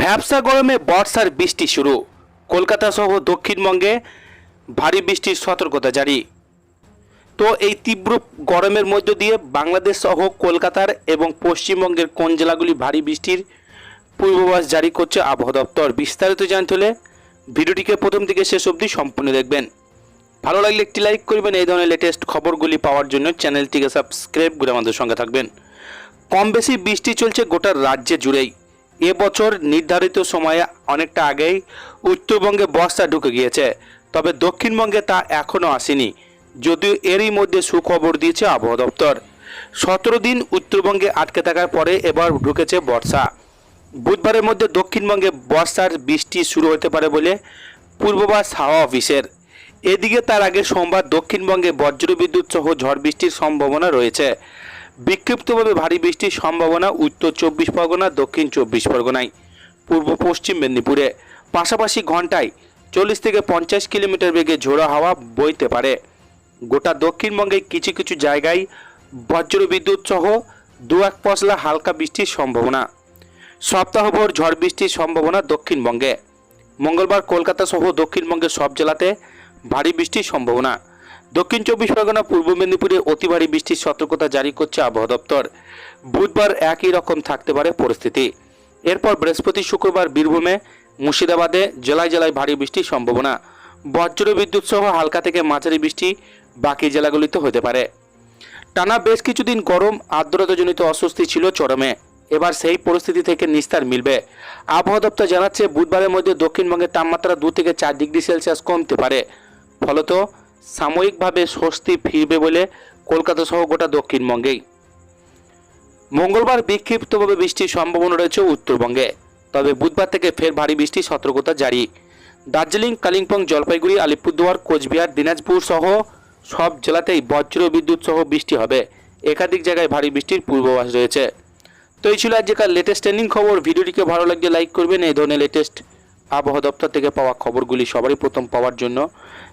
ভ্যাবসা গরমে বর্ষার বৃষ্টি শুরু। কলকাতা সহ দক্ষিণবঙ্গে ভারী বৃষ্টির সতর্কতা জারি। তো এই তীব্র গরমের মধ্য দিয়ে বাংলাদেশ সহ কলকাতার এবং পশ্চিমবঙ্গের কোন জেলাগুলি ভারী বৃষ্টির পূর্বাভাস জারি করছে আবহাওয়া দপ্তর বিস্তারিত জানতে হলে ভিডিওটিকে প্রথম থেকে শেষ অবধি সম্পূর্ণ দেখবেন। ভালো লাগলে একটি লাইক করবেন, এই ধরনের লেটেস্ট খবরগুলি পাওয়ার জন্য চ্যানেলটিকে সাবস্ক্রাইব করে আমাদের সঙ্গে থাকবেন। কম বেশি বৃষ্টি চলছে গোটা রাজ্যে জুড়েই। এবছর নির্ধারিত সময়ে অনেকটা আগেই উত্তরবঙ্গে বর্ষা ঢুকে গিয়েছে, তবে দক্ষিণবঙ্গে তা এখনও আসেনি, যদিও এরই মধ্যে সুখবর দিয়েছে আবহাওয়া দপ্তর। সতেরো দিন উত্তরবঙ্গে আটকে থাকার পরে এবার ঢুকেছে বর্ষা। বুধবারের মধ্যে দক্ষিণবঙ্গে বর্ষার বৃষ্টি শুরু হতে পারে বলে পূর্বাভাস হাওয়া অফিসের। এদিকে তার আগে সোমবার দক্ষিণবঙ্গে বজ্রবিদ্যুৎ সহ ঝড় বৃষ্টির সম্ভাবনা রয়েছে। বিক্ষিপ্তভাবে ভারী বৃষ্টির সম্ভাবনা উত্তর চব্বিশ পরগনা, দক্ষিণ চব্বিশ পরগনায়, পূর্ব পশ্চিম মেদিনীপুরে। পাশাপাশি ঘন্টায় চল্লিশ থেকে পঞ্চাশ কিলোমিটার বেগে ঝোড়ো হাওয়া বইতে পারে। গোটা দক্ষিণবঙ্গে কিছু কিছু জায়গায় বজ্রবিদ্যুৎ সহ দু এক পশলা হালকা বৃষ্টির সম্ভাবনা। সপ্তাহভর ঝড় বৃষ্টির সম্ভাবনা দক্ষিণবঙ্গে। মঙ্গলবার কলকাতা সহ দক্ষিণবঙ্গের সব জেলাতে ভারী বৃষ্টির সম্ভাবনা। দক্ষিণ চব্বিশ পরগনা, পূর্ব মেদিনীপুরে অতি ভারী বৃষ্টির সতর্কতা জারি করছে আবহাওয়া দপ্তর। বুধবার একই রকম থাকতে পারে পরিস্থিতি। এরপর বৃহস্পতি, শুক্রবার বীরভূমে, মুর্শিদাবাদে জেলায় জেলায় ভারী বৃষ্টির সম্ভাবনা। বজ্র বিদ্যুৎ সহ হালকা থেকে মাঝারি বৃষ্টি বাকি জেলাগুলিতে হতে পারে। টানা বেশ কিছুদিন গরম, আর্দ্রতাজনিত অস্বস্তি ছিল চরমে। এবার সেই পরিস্থিতি থেকে নিস্তার মিলবে। আবহাওয়া দপ্তর জানাচ্ছে, বুধবারের মধ্যে দক্ষিণবঙ্গের তাপমাত্রা দু থেকে চার ডিগ্রি সেলসিয়াস কমতে পারে। ফলত সাময়িকভাবে স্বস্তি ফিরবে বলে কলকাতা সহ গোটা দক্ষিণবঙ্গেই। মঙ্গলবার বিক্ষিপ্তভাবে বৃষ্টির সম্ভাবনা রয়েছে উত্তরবঙ্গে। তবে বুধবার থেকে ফের ভারী বৃষ্টির সতর্কতা জারি। দার্জিলিং, কালিম্পং, জলপাইগুড়ি, আলিপুরদুয়ার, কোচবিহার, দিনাজপুর সহ সব জেলাতেই বজ্র বিদ্যুৎ সহ বৃষ্টি হবে। একাধিক জায়গায় ভারী বৃষ্টির পূর্বাভাস রয়েছে। তো এই ছিল আজকের লেটেস্ট ট্রেন্ডিং খবর। ভিডিওটিকে ভালো লাগলে লাইক করবেন। এই ধরনের লেটেস্ট আবহাওয়া দপ্তর থেকে পাওয়া খবরগুলি সবারই প্রথম পাওয়ার জন্য।